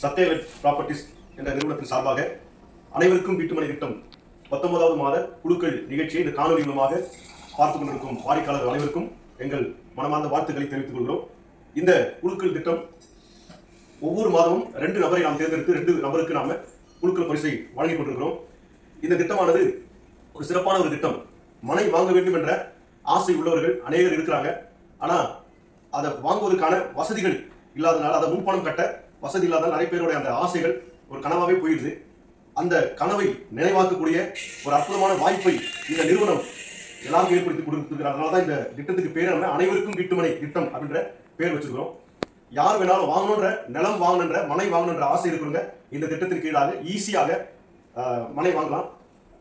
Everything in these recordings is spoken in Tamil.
சத்யவெட் ப்ராப்பர்ட்டிஸ் என்ற நிறுவனத்தின் சார்பாக அனைவருக்கும் வீட்டுமனை திட்டம் பத்தொன்பதாவது மாத குழுக்கள் நிகழ்ச்சியை இந்த காணொலி மூலமாக பார்த்துக் கொண்டிருக்கும் வாடிக்கையாளர்கள் அனைவருக்கும் எங்கள் மனமார்ந்த வாழ்த்துக்களை தெரிவித்துக் கொள்கிறோம். இந்த குழுக்கள் திட்டம் ஒவ்வொரு மாதமும் ரெண்டு நபரை நாம் தேர்ந்தெடுத்து ரெண்டு நபருக்கு நாம குழுக்கள் பரிசை வழங்கிக் கொண்டிருக்கிறோம். இந்த திட்டமானது ஒரு சிறப்பான ஒரு திட்டம். மனை வாங்க வேண்டும் என்ற ஆசை உள்ளவர்கள் அநேகர் இருக்கிறாங்க. ஆனால் அதை வாங்குவதற்கான வசதிகள் இல்லாதனால அதை முன்பணம் கட்ட வசதி இல்லாத நிறைய பேருடைய அந்த ஆசைகள் ஒரு கனவாகவே போயிடுது. அந்த கனவை நினைவாக்கக்கூடிய ஒரு அற்புதமான வாய்ப்பை இந்த நிறுவனம் எல்லாருக்கும் ஏற்படுத்தி கொடுத்துருக்கிறார். அதனால தான் இந்த திட்டத்துக்கு பேர் நம்ம அனைவருக்கும் வீட்டுமனை திட்டம் அப்படின்ற பேர் வச்சிருக்கிறோம். யார் வேணாலும் வாங்கணுன்ற நிலம் வாங்கணுன்ற மனை வாங்கணுன்ற ஆசை இருக்கிறவங்க இந்த திட்டத்தின் கீழாக ஈஸியாக மனை வாங்கலாம்.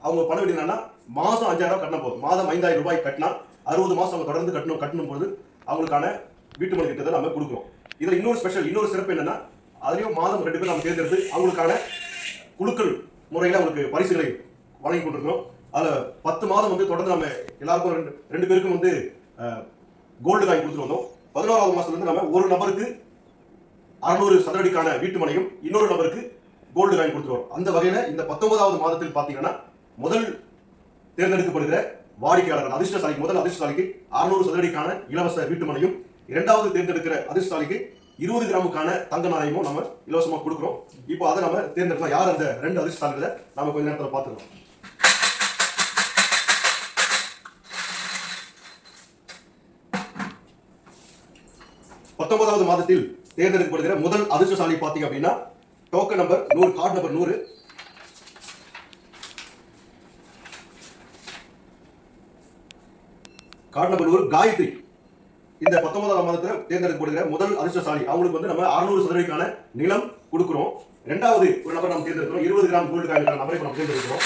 அவங்க பண்ண வேண்டியது என்னன்னா மாதம் அஞ்சாயிரம் கட்டின போதும். மாதம் ஐந்தாயிரம் ரூபாய் கட்டினா அறுபது மாதம் அவங்க தொடர்ந்து கட்டணும் கட்டணும் போது அவங்களுக்கான வீட்டு மனை திட்டத்தை நம்ம கொடுக்குறோம். இதில் இன்னொரு ஸ்பெஷல் இன்னொரு சிறப்பு என்னன்னா அதுலேயும் மாதம் ரெண்டு பேர் நம்ம தேர்ந்தெடுத்து அவங்களுக்கான குழுக்கள் முறையில் அவங்களுக்கு பரிசுகளை வழங்கி கொண்டிருக்கிறோம். அதில் பத்து மாதம் வந்து தொடர்ந்து நம்ம எல்லாருக்கும் ரெண்டு ரெண்டு பேருக்கும் வந்து கோல்டு காயின் கொடுத்துட்டு வந்தோம். பதினோராவது மாதத்துலேருந்து நம்ம ஒரு நபருக்கு அறநூறு சதுரடிக்கான வீட்டு மனையும் இன்னொரு நபருக்கு கோல்டு காயின் கொடுத்துருவோம் அந்த வகையில் இந்த பத்தொன்பதாவது மாதத்தில் பார்த்தீங்கன்னா முதல் தேர்ந்தெடுக்கப்படுகிற வாடிக்கையாளர்கள் அதிர்ஷ்டசாலிக்கு முதல் அதிர்ஷ்டசாலிக்கு அறுநூறு சதுரடிக்கான இலவச வீட்டு மனையும் இரண்டாவது தேர்ந்தெடுக்கிற அதிர்ஷ்டசாலிக்கு இருபது கிராமுக்கான தங்க நாணயமும் நம்ம இலவசமா கொடுக்குறோம். இப்போ அதை நம்ம தேர்ந்தெடுக்கலாம். யார் அந்த ரெண்டு அதிர்ஷ்டங்களை நம்ம கொஞ்ச நேரத்தில் பார்த்துக்கலாம். பத்தொன்பதாவது மாதத்தில் தேர்ந்தெடுக்கப்படுகிற முதல் அதிர்ஷ்டசாலி பார்த்தீங்க அப்படின்னா டோக்கன் நம்பர் நூறு கார்டு நம்பர் நூறு. கார்டு நம்பர் நூறு காயத்ரி. இந்த பத்தொன்பதாம் மாதத்தில் தேர்ந்தெடுக்கப்படுகிற முதல் அதிர்ஷ்டசாலி. அவங்களுக்கு வந்து நம்ம அறுநூறு சதவீதக்கான நிலம் கொடுக்குறோம். ரெண்டாவது ஒரு நபர் நம்ம தேர்ந்தெடுக்கிறோம். இருபது கிராம் கோல்டு காயினுக்கான நபரை நம்ம தேர்ந்தெடுக்கிறோம்.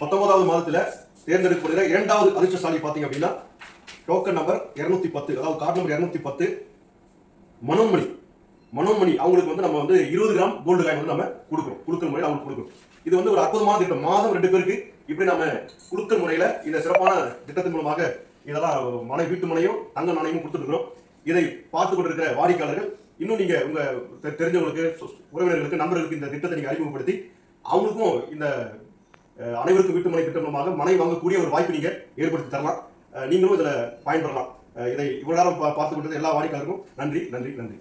பத்தொன்பதாவது மாதத்துல தேர்ந்தெடுக்கப்படுகிற இரண்டாவது அதிர்ஷ்டசாலி பாத்தீங்க அப்படின்னா டோக்கன் நம்பர் இருநூத்தி பத்து அதாவது கார்டு நம்பர் இருநூத்தி பத்து மனோன்மணி. மனோமணி அவங்களுக்கு வந்து நம்ம வந்து இருபது கிராம் கோல்டு காயின் வந்து நம்ம கொடுக்குறோம் கொடுக்குற முறையில் அவங்களுக்கு கொடுக்குறோம் இது வந்து ஒரு அற்புதமான திட்டம். மாதம் ரெண்டு பேருக்கு இப்படி நம்ம குழுக்கள் முறையில் இந்த சிறப்பான திட்டத்தின் மூலமாக இதெல்லாம் மனை வீட்டு மனையும் தங்க நாணயமும் கொடுத்துருக்குறோம். இதை பார்த்து கொண்டிருக்கிற வாடிக்கையாளர்கள் இன்னும் நீங்கள் உங்கள் தெரிஞ்சவங்களுக்கு உறவினர்களுக்கு நண்பர்களுக்கு இந்த திட்டத்தை நீங்கள் அறிமுகப்படுத்தி அவங்களுக்கும் இந்த அனைவருக்கும் வீட்டு மனை திட்டம் மூலமாக மனை வாங்கக்கூடிய ஒரு வாய்ப்பு நீங்கள் ஏற்படுத்தி தரலாம். நீங்களும் இதில் பயன்பெறலாம். இதை இவ்வளோ நேரம் பா- பார்த்து கொண்டது எல்லா வாடிக்கையாளருக்கும் நன்றி நன்றி நன்றி.